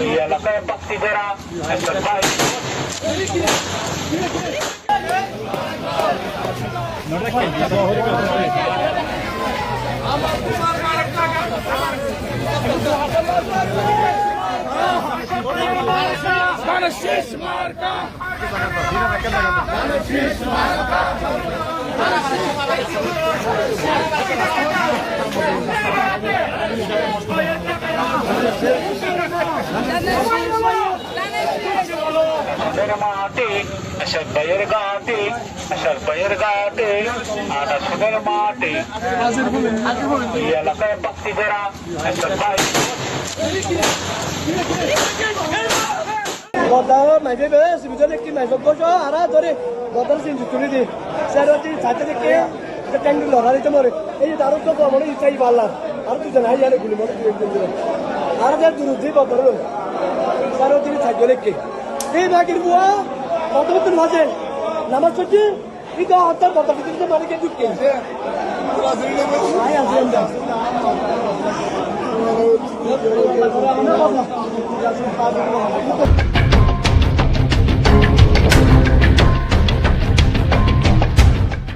এই এলাকার বাসী যারা একজন ভাই আমাদের মাটি আসাদ ভাইয়ের ঘাটি আসাদ ভাইয়ের ঘাটি আর আসনের মাটি। এই এলাকার বাসী যারা একজন ভাই গদা মাইফে বে সিবিজনে কি মাইফে বসো, আরা যে দারুণ তো ইচ্ছাই পারলাম আর তুই জানাই জানে গুলি মরে তুই একদিন দিলে আর যে দূর দি বদর সেরতি ছাতে দেখে। এই বাকির বুয়া কত বছর মাঝে নামাজ পড়ছি। কিন্তু তো হাতার কথা কিন্তু মানে কে ঢুকে আয় আসেন দা আমরা